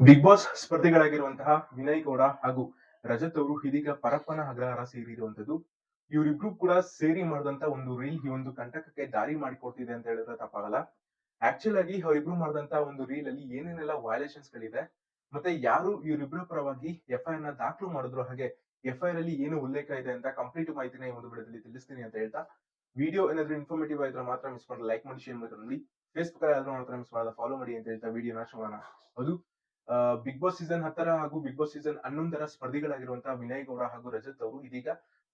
Big Boss ಸ್ಪರ್ಧಿಗಳಾಗಿರುವಂತಹ ವಿನಯ್ ಗೌಡ ಹಾಗೂ ರಜತ್ ಅವರು ಇದೀಗ ಪರಪ್ಪನ ಅಗ್ರಹಾರ ಸೇರಿರುವಂತದ್ದು ಇವರಿಬ್ರು ಕೂಡ ಸೇರಿ ಮಾಡಿದಂತ ಒಂದು ರೀಲ್ ಈ ಒಂದು ಕಂಟಕಕ್ಕೆ ದಾರಿ ಮಾಡಿಕೊಡ್ತಿದೆ ಅಂತ ಹೇಳಿದ್ರೆ ತಪ್ಪಾಗಲ್ಲ. ಆಕ್ಚುಲ್ ಆಗಿ ಅವರಿಬ್ರು ಮಾಡಿದಂತ ಒಂದು ರೀಲ್ ಅಲ್ಲಿ ಏನೇನೆಲ್ಲ ವಯಲೇಷನ್ಸ್ ಗಳಿದೆ ಮತ್ತೆ ಯಾರು ಇವರಿಬ್ರ ಪರವಾಗಿ ಎಫ್ಐಆರ್ನ ದಾಖಲು ಮಾಡಿದ್ರು ಹಾಗೆ ಎಫ್ಐಆರ್ ಅಲ್ಲಿ ಏನು ಉಲ್ಲೇಖ ಇದೆ ಅಂತ ಕಂಪ್ಲೀಟ್ ಮಾಹಿತಿನ ಈ ಒಂದು ವಿಡಿಯೋದಲ್ಲಿ ತಿಳಿಸ್ತೀನಿ ಅಂತ ಹೇಳ್ತಾ. ವಿಡಿಯೋ ಏನಾದ್ರೂ ಇನ್ಫಾರ್ಮೇಟಿವ್ ಆಯ್ತು ಮಾತ್ರ ಮಿಸ್ ಮಾಡಿ ಲೈಕ್ ಮಾಡಿ ಶೇರ್ ಮಾಡಿ ಫೇಸ್ಬುಕ್ ಅಲ್ಲಿ ಮಾತ್ರ ಮಿಸ್ ಮಾಡದ ಫಾಲೋ ಮಾಡಿ ಅಂತ ಹೇಳ್ತಾ ವಿಡಿಯೋನ ಶೋಣ ಅದು ಬಿಗ್ ಬಾಸ್ ಸೀಸನ್ ಹತ್ತರ ಹಾಗೂ ಬಿಗ್ ಬಾಸ್ ಸೀಸನ್ ಹನ್ನೊಂದರ ಸ್ಪರ್ಧಿಗಳಾಗಿರುವಂತಹ ವಿನಯ್ ಗೌಡ ಹಾಗೂ ರಜತ್ ಅವರು ಇದೀಗ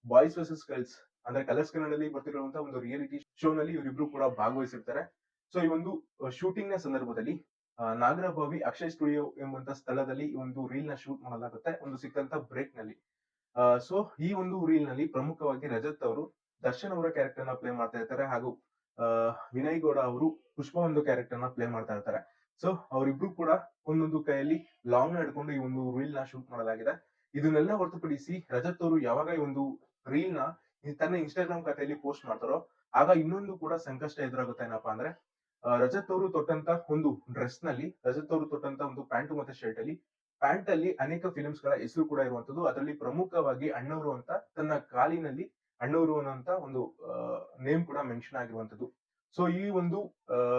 ಬಾಯ್ಸ್ ವರ್ಸಸ್ ಗರ್ಲ್ಸ್ ಅಂದ್ರೆ ಕಲರ್ಸ್ ಕನ್ನಡದಲ್ಲಿ ಬರ್ತಿರುವಂತಹ ಒಂದು ರಿಯಾಲಿಟಿ ಶೋ ನಲ್ಲಿ ಇವರಿಬ್ರು ಕೂಡ ಭಾಗವಹಿಸಿರ್ತಾರೆ. ಸೊ ಈ ಒಂದು ಶೂಟಿಂಗ್ನ ಸಂದರ್ಭದಲ್ಲಿ ನಾಗರಭಾವಿ ಅಕ್ಷಯ್ ಸ್ಟುಡಿಯೋ ಎಂಬಂತ ಸ್ಥಳದಲ್ಲಿ ಈ ಒಂದು ರೀಲ್ನ ಶೂಟ್ ಮಾಡಲಾಗುತ್ತೆ, ಒಂದು ಸಿಕ್ಕಂತ ಬ್ರೇಕ್ನಲ್ಲಿ. ಸೊ ಈ ಒಂದು ರೀಲ್ನಲ್ಲಿ ಪ್ರಮುಖವಾಗಿ ರಜತ್ ಅವರು ದರ್ಶನ್ ಅವರ ಕ್ಯಾರೆಕ್ಟರ್ನ ಪ್ಲೇ ಮಾಡ್ತಾ ಇರ್ತಾರೆ ಹಾಗೂ ವಿನಯ್ ಗೌಡ ಅವರು ಪುಷ್ಪ ಒಂದು ಕ್ಯಾರೆಕ್ಟರ್ನ ಪ್ಲೇ ಮಾಡ್ತಾ ಇರ್ತಾರೆ. ಸೊ ಅವರಿಬ್ರು ಕೂಡ ಒಂದೊಂದು ಕೈಯಲ್ಲಿ ಲಾಂಗ್ ಹಿಡ್ಕೊಂಡು ಈ ಒಂದು ರೀಲ್ನ ಶೂಟ್ ಮಾಡಲಾಗಿದೆ. ಇದನ್ನೆಲ್ಲ ಹೊರತುಪಡಿಸಿ ರಜತ್ ಅವರು ಯಾವಾಗ ಈ ಒಂದು ರೀಲ್ನ ತನ್ನ ಇನ್ಸ್ಟಾಗ್ರಾಮ್ ಖಾತೆಯಲ್ಲಿ ಪೋಸ್ಟ್ ಮಾಡ್ತಾರೋ, ಆಗ ಇನ್ನೊಂದು ಕೂಡ ಸಂಕಷ್ಟ ಎದುರಾಗುತ್ತೆ ಏನಪ್ಪಾ ಅಂದ್ರೆ ರಜತ್ ಅವರು ತೊಟ್ಟಂತ ಒಂದು ಡ್ರೆಸ್ನಲ್ಲಿ, ರಜತ್ ಅವರು ತೊಟ್ಟಂತ ಒಂದು ಪ್ಯಾಂಟ್ ಮತ್ತೆ ಶರ್ಟ್ ಅಲ್ಲಿ ಪ್ಯಾಂಟ್ ಅಲ್ಲಿ ಅನೇಕ ಫಿಲ್ಮ್ಸ್ಗಳ ಹೆಸರು ಕೂಡ ಇರುವಂತದ್ದು. ಅದರಲ್ಲಿ ಪ್ರಮುಖವಾಗಿ ಅಣ್ಣವರು ಅಂತ, ತನ್ನ ಕಾಲಿನಲ್ಲಿ ಅಣ್ಣವರು ಅನ್ನುವಂತ ಒಂದು ನೇಮ್ ಕೂಡ ಮೆನ್ಷನ್ ಆಗಿರುವಂತದ್ದು. ಸೊ ಈ ಒಂದು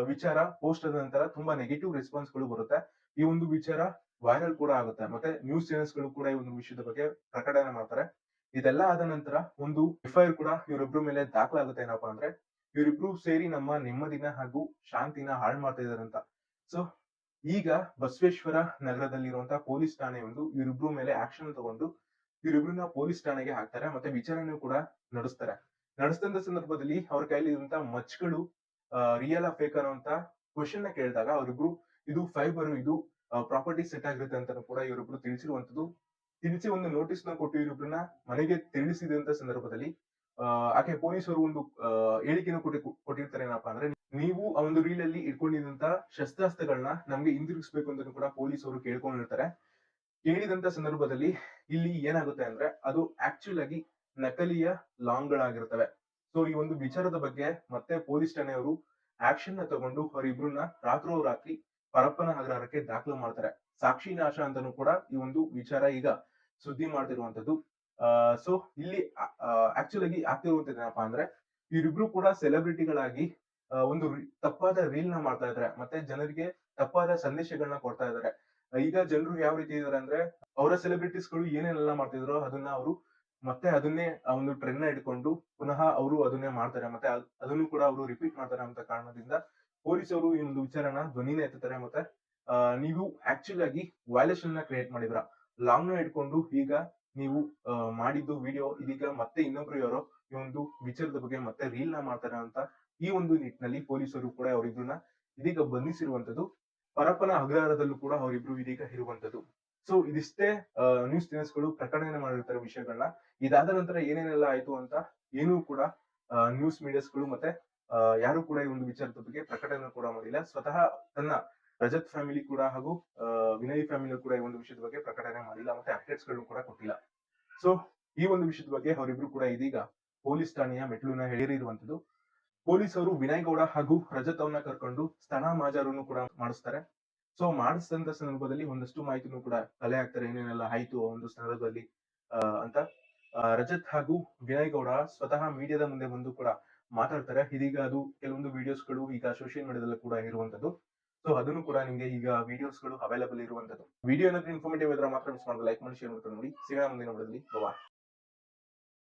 ವಿಚಾರ ಪೋಸ್ಟ್ ಆದ ನಂತರ ತುಂಬಾ ನೆಗೆಟಿವ್ ರೆಸ್ಪಾನ್ಸ್ಗಳು ಬರುತ್ತೆ. ಈ ಒಂದು ವಿಚಾರ ವೈರಲ್ ಕೂಡ ಆಗುತ್ತೆ. ಮತ್ತೆ ನ್ಯೂಸ್ ಚಾನೆಲ್ಸ್ಗಳು ಕೂಡ ಈ ಒಂದು ವಿಷಯದ ಬಗ್ಗೆ ಪ್ರಕಟಣೆ ಮಾಡ್ತಾರೆ. ಇದೆಲ್ಲ ಆದ ನಂತರ ಒಂದು ಎಫ್ ಐ ಆರ್ ಕೂಡ ಇವರಿಬ್ರು ಮೇಲೆ ದಾಖಲಾಗುತ್ತೆ. ಏನಪ್ಪಾ ಅಂದ್ರೆ, ಇವರಿಬ್ರು ಸೇರಿ ನಮ್ಮ ನೆಮ್ಮದಿನ ಹಾಗೂ ಶಾಂತಿನ ಹಾಳು ಮಾಡ್ತಾ ಇದಾರೆ ಅಂತ. ಸೊ ಈಗ ಬಸವೇಶ್ವರ ನಗರದಲ್ಲಿರುವಂತಹ ಪೊಲೀಸ್ ಠಾಣೆ ಒಂದು ಇವರಿಬ್ರು ಮೇಲೆ ಆಕ್ಷನ್ ತಗೊಂಡು ಇವರಿಬ್ರನ್ನ ಪೊಲೀಸ್ ಠಾಣೆಗೆ ಹಾಕ್ತಾರೆ. ಮತ್ತೆ ವಿಚಾರಣೆ ಕೂಡ ನಡೆಸ್ತಾರೆ. ನಡೆಸಿದಂತ ಸಂದರ್ಭದಲ್ಲಿ ಅವ್ರ ಕೈಲಿ ಇರುವಂತಹ ಮಚ್ಗಳು ರಿಯಲ್ ಆ ಫೇಕ್ ಅನ್ನುವಂತ ಕ್ವಶನ್ನ ಕೇಳಿದಾಗ ಅವರಿಬ್ರು ಇದು ಫೈಬರ್ ಇದು ಪ್ರಾಪರ್ಟಿ ಸೆಟ್ ಆಗಿರುತ್ತೆ ಅಂತ ಕೂಡ ಇವರಿಬ್ರು ತಿಳಿಸಿರುವಂತದ್ದು. ತಿಳಿಸಿ ಒಂದು ನೋಟಿಸ್ನ ಕೊಟ್ಟು ಇವರಿಬ್ರನ್ನ ಮನೆಗೆ ತಿಳಿಸಿದಂತ ಸಂದರ್ಭದಲ್ಲಿ ಆಕೆ ಪೊಲೀಸರು ಒಂದು ಆ, ಹೇಳಿಕೆನ ಕೊಟ್ಟಿ ಕೊಟ್ಟಿರ್ತಾರೆ ಏನಪ್ಪಾ ಅಂದ್ರೆ ನೀವು ಆ ಒಂದು ರೀಲ್ ಅಲ್ಲಿ ಇಟ್ಕೊಂಡಿದಂತ ಶಸ್ತ್ರಾಸ್ತ್ರಗಳನ್ನ ನಮ್ಗೆ ಹಿಂದಿರುಗಿಸ್ಬೇಕು ಅಂತ ಕೂಡ ಪೊಲೀಸರು ಕೇಳ್ಕೊಂಡಿರ್ತಾರೆ. ಕೇಳಿದಂತ ಸಂದರ್ಭದಲ್ಲಿ ಇಲ್ಲಿ ಏನಾಗುತ್ತೆ ಅಂದ್ರೆ ಅದು ಆಕ್ಚುಲ್ ಆಗಿ ನಕಲಿಯ ಲಾಂಗ್ ಗಳಾಗಿರ್ತವೆ ಸೊ ಈ ಒಂದು ವಿಚಾರದ ಬಗ್ಗೆ ಮತ್ತೆ ಪೊಲೀಸ್ ಠಾಣೆಯವರು ಆಕ್ಷನ್ನ ತಗೊಂಡು ಅವರಿಬ್ರನ್ನ ರಾತ್ರೋರಾತ್ರಿ ಪರಪ್ಪನ ಅಗ್ರಹಾರಕ್ಕೆ ದಾಖಲು ಮಾಡ್ತಾರೆ. ಸಾಕ್ಷಿ ನಾಶ ಅಂತಾನು ಕೂಡ ಈ ಒಂದು ವಿಚಾರ ಈಗ ಸುದ್ದಿ ಮಾಡ್ತಿರುವಂತದ್ದು ಸೊ ಇಲ್ಲಿ ಆಕ್ಚುಲ್ ಆಗಿ ಆಗ್ತಿರುವಂತದ್ದು ಏನಪ್ಪಾ ಅಂದ್ರೆ, ಇವರಿಬ್ರು ಕೂಡ ಸೆಲೆಬ್ರಿಟಿಗಳಾಗಿ ಒಂದು ತಪ್ಪಾದ ರೀಲ್ನ ಮಾಡ್ತಾ ಇದಾರೆ. ಮತ್ತೆ ಜನರಿಗೆ ತಪ್ಪಾದ ಸಂದೇಶಗಳನ್ನ ಕೊಡ್ತಾ ಇದಾರೆ. ಈಗ ಜನರು ಯಾವ ರೀತಿ ಇದಾರೆ ಅಂದ್ರೆ, ಅವರ ಸೆಲೆಬ್ರಿಟೀಸ್ಗಳು ಏನೇನೆಲ್ಲ ಮಾಡ್ತಿದ್ರು ಅದನ್ನ ಅವರು ಮತ್ತೆ ಅದನ್ನೇ ಆ ಒಂದು ಟ್ರೆಂಡ್ನ ಇಟ್ಕೊಂಡು ಪುನಃ ಅವರು ಅದನ್ನೇ ಮಾಡ್ತಾರೆ. ಮತ್ತೆ ಅದ್- ಅದನ್ನು ಕೂಡ ಅವರು ರಿಪೀಟ್ ಮಾಡ್ತಾರೆ ಅಂತ ಕಾರಣದಿಂದ ಪೊಲೀಸರು ಈ ಒಂದು ವಿಚಾರನ ಧ್ವನಿನ ಎತ್ತುತ್ತಾರೆ. ಮತ್ತೆ ನೀವು ಆಕ್ಚುಲ್ ಆಗಿ ವೈಲೇಷನ್ನ ಕ್ರಿಯೇಟ್ ಮಾಡಿದ್ರ ಲಾಂಗ್ನ ಇಟ್ಕೊಂಡು ಈಗ ನೀವು ಮಾಡಿದ್ದು ವಿಡಿಯೋ ಇದೀಗ ಮತ್ತೆ ಇನ್ನೊಬ್ರು ಯಾರೋ ಈ ಒಂದು ವಿಚಾರದ ಬಗ್ಗೆ ಮತ್ತೆ ರೀಲ್ನ ಮಾಡ್ತಾರೆ ಅಂತ ಈ ಒಂದು ನಿಟ್ಟಿನಲ್ಲಿ ಪೊಲೀಸರು ಕೂಡ ಅವರಿಬ್ರನ್ನ ಇದೀಗ ಬಂಧಿಸಿರುವಂತದ್ದು ಪರಪನ ಅಗ್ರಹಾರದಲ್ಲೂ ಕೂಡ ಅವರಿಬ್ರು ಇದೀಗ ಇರುವಂತದ್ದು ಸೊ ಇದಿಷ್ಟೇ ನ್ಯೂಸ್ ಚಾನೆಲ್ಸ್ಗಳು ಪ್ರಕಟಣೆ ಮಾಡಿರ್ತಾರೆ ವಿಷಯಗಳನ್ನ ಇದಾದ ನಂತರ ಏನೇನೆಲ್ಲ ಆಯ್ತು ಅಂತ ಏನೂ ಕೂಡ ನ್ಯೂಸ್ ಮೀಡಿಯಾಸ್ಗಳು ಮತ್ತೆ ಯಾರು ಕೂಡ ಈ ಒಂದು ವಿಚಾರದ ಬಗ್ಗೆ ಪ್ರಕಟಣೆ ಕೂಡ ಮಾಡಿಲ್ಲ. ಸ್ವತಃ ತನ್ನ ರಜತ್ ಫ್ಯಾಮಿಲಿ ಕೂಡ ಹಾಗೂ ವಿನಯ್ ಫ್ಯಾಮಿಲಿ ಕೂಡ ಈ ಒಂದು ವಿಷಯದ ಬಗ್ಗೆ ಪ್ರಕಟಣೆ ಮಾಡಿಲ್ಲ ಮತ್ತೆ ಅಪ್ಡೇಟ್ಸ್ಗಳನ್ನು ಕೂಡ ಕೊಟ್ಟಿಲ್ಲ. ಸೊ ಈ ಒಂದು ವಿಷಯದ ಬಗ್ಗೆ ಅವರಿಬ್ರು ಕೂಡ ಇದೀಗ ಪೊಲೀಸ್ ಠಾಣೆಯ ಮೆಟ್ಲುನ ಹೇಳಿರುವಂತದ್ದು ಪೊಲೀಸರು ವಿನಯ್ ಗೌಡ ಹಾಗೂ ರಜತ್ ಅವನ್ನ ಕರ್ಕೊಂಡು ಸ್ಥಳ ಮಾಜಾರನ್ನು ಕೂಡ ಮಾಡಿಸ್ತಾರೆ. ಸೊ ಮಾಡಿಸಿದಂತ ಸಂದರ್ಭದಲ್ಲಿ ಒಂದಷ್ಟು ಮಾಹಿತಿನೂ ಕೂಡ ಕಲೆ ಹಾಕ್ತಾರೆ ಏನೇನೆಲ್ಲ ಆಯ್ತು ಒಂದು ಸಂದರ್ಭದಲ್ಲಿ ಅಂತ. ರಜತ್ ಹಾಗೂ ವಿನಯ್ ಗೌಡ ಸ್ವತಃ ಮೀಡಿಯಾದ ಮುಂದೆ ಬಂದು ಕೂಡ ಮಾತಾಡ್ತಾರೆ. ಇದೀಗ ಅದು ಕೆಲವೊಂದು ವಿಡಿಯೋಸ್ಗಳು ಈಗ ಸೋಷಿಯಲ್ ಮೀಡಿಯಾದಲ್ಲಿ ಕೂಡ ಇರುವಂತದ್ದು ಸೊ ಅದನ್ನು ಕೂಡ ನಿಮಗೆ ಈಗ ವಿಡಿಯೋಸ್ಗಳು ಅವೈಲೇಬಲ್ ಇರುವಂತದ್ದು ವಿಡಿಯೋ ಏನಾದ್ರೂ ಇನ್ಫಾರ್ಮೇಟಿವ್ ಇದ್ರೆ ಮಾತ್ರ ಮಿಸ್ ಮಾಡೋದು ಲೈಕ್ ಮಾಡಿ ಶೇರ್ ಮಾಡ್ಕೊಂಡು ನೋಡಿ. ಸಿಗೋಣ ಮುಂದಿನ ವಿಡಿಯೋದಲ್ಲಿ. ಬಾಯ್